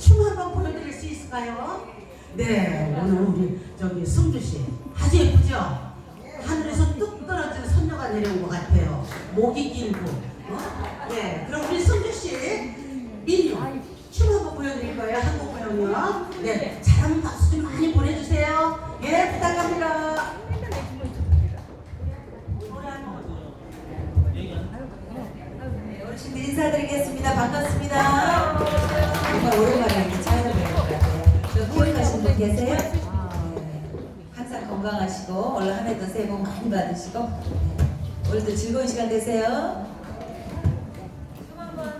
춤 한번 보여드릴 수 있을까요? 네, 오늘 우리 저기 승주 씨 아주 예쁘죠? 하늘에서 뚝 떨어진 선녀가 내려온 것 같아요. 목이 길고. 어? 네, 그럼 우리 승주 씨 민요 춤 한번 보여드릴 거예요. 한국 공연요. 네, 잘하면 박수 좀 많이 보내주세요. 예, 부탁합니다. 한번 네, 어르신들 인사드리겠습니다. 반갑습니다. 계세요? 아, 네. 항상 건강하시고 오늘 한 해도 새해 복 많이 받으시고. 네. 오늘도 즐거운 시간 되세요. 네. 한번